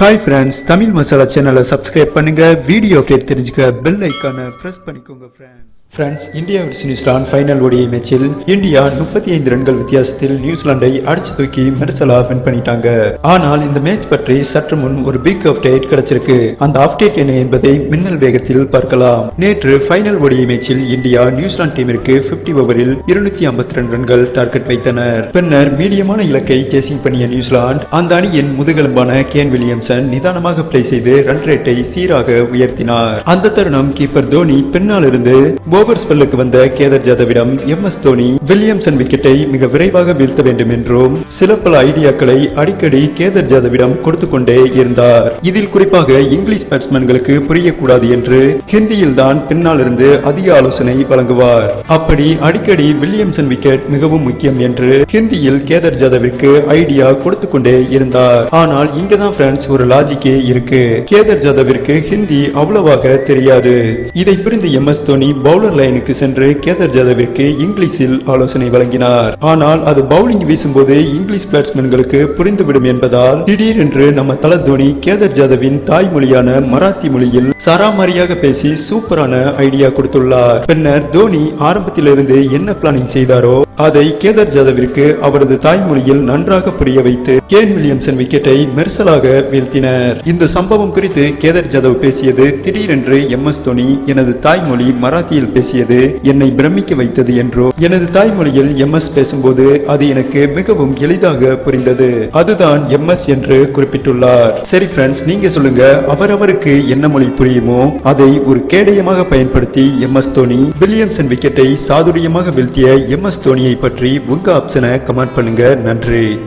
Hi friends Tamil masala சேனலை subscribe பண்ணுங்க. Video update தெரிஞ்சுக்க பெல் ஐக்கானை ப்ரெஸ் பண்ணிக்கோங்க friends friends India versus New Zealand final ஓடிய மேட்சில் இந்தியா முப்பத்தி ஐந்து ரன்கள் வித்தியாசத்தில் நியூசிலாந்தை அடிச்சு தூக்கி மெர்சலா வின் பண்ணிட்டாங்க. ஆனால் இந்த மேட்ச் பற்றி சற்று முன் ஒரு பிக் அப்டேட் கிடைச்சிருக்கு. அந்த அப்டேட் என்ன என்பதை மின்னல் வேகத்தில் பார்க்கலாம். நேற்று ஃபைனல் ஓடிய மேட்சில் இந்தியா நியூசிலாந்து டீமிற்கு 50 ஓவரில் இருநூத்தி ஐம்பத்தி ரெண்டு ரன்கள் டார்கெட் வைத்தனர். பின்னர் மீடியமான இலக்கை சேசிங் பண்ணிய நியூசிலாந்து அந்த அணியின் முதுகெலும்பான கேன் வில்லியம்ஸ் வில்லியம்சன் நிதானமாக பிளே செய்து ரன் ரேட்டை சீராக உயர்த்தினார். அந்த தருணம் கீப்பர் தோனி பின்னால் இருந்து ஓவர் ஸ்பெல்லுக்கு வந்த கேதர் ஜாதவிடம் எம் எஸ் தோனி வில்லியம்சன் விக்கெட்டை மிக விரைவாக வீழ்த்த வேண்டும் என்றும் சில பல ஐடியாக்களை அடிக்கடி கேதர் ஜாதவிடம் கொடுத்து கொண்டே இருந்தார். இதில் குறிப்பாக இங்கிலீஷ் பேட்ஸ்மேன்களுக்கு புரியக்கூடாது என்று ஹிந்தியில் தான் பின்னால் இருந்து அதிக ஆலோசனை வழங்குவார். அப்படி அடிக்கடி வில்லியம்சன் விக்கெட் மிகவும் முக்கியம் என்று ஹிந்தியில் கேதர் ஜாதவிற்கு ஐடியா கொடுத்து கொண்டே இருந்தார். ஆனால் இங்கதான் பிரான்ஸ் ஒரு லாஜிக்கே இருக்கு. கேதர் ஜாதவிற்கு ஹிந்தி அவ்வளவாக தெரியாது. இதை புரிந்து எம் எஸ் தோனி பவுலர் லைனுக்கு சென்று கேதர் ஜாதவிற்கு இங்கிலீஷில் ஆலோசனை வழங்கினார். ஆனால் அது பவுலிங் வீசும்போது இங்கிலீஷ் பேட்ஸ்மேன்களுக்கு புரிந்துவிடும் என்பதால் திடீரென்று நம்ம தல தோனி கேதர் ஜாதவின் தாய்மொழியான மராத்தி மொழியில் சராமாரியாக பேசி சூப்பரான ஐடியா கொடுத்துள்ளார். பின்னர் தோனி ஆரம்பத்திலிருந்து என்ன பிளானிங் செய்தாரோ அதை கேதர் ஜாதவிற்கு அவரது தாய்மொழியில் நன்றாக புரிய வைத்து கேன் வில்லியம்சன் விக்கெட்டை மெர்சலாக வீழ்த்தினர். இந்த சம்பவம் குறித்து கேதர் ஜாதவ் பேசியது திடீரென்று எம் எஸ் தோனி எனது தாய்மொழி மராத்தியில் பேசியது என்னை பிரமிக்க வைத்தது என்றோ எனது தாய்மொழியில் எம் எஸ் பேசும்போது அது எனக்கு மிகவும் எளிதாக புரிந்தது. அதுதான் எம் எஸ் என்று குறிப்பிட்டுள்ளார். சரி ஃப்ரெண்ட்ஸ் நீங்க சொல்லுங்க அவரவருக்கு என்ன மொழி புரியும்? அதை ஒரு கேடயமாக பயன்படுத்தி எம் எஸ் தோனி வில்லியம்சன் விக்கெட்டை சாதுரியமாக வீழ்த்திய எம் எஸ் தோனியை பற்றி உங்க ஆப்ஷனை கமெண்ட் பண்ணுங்க. நன்றி.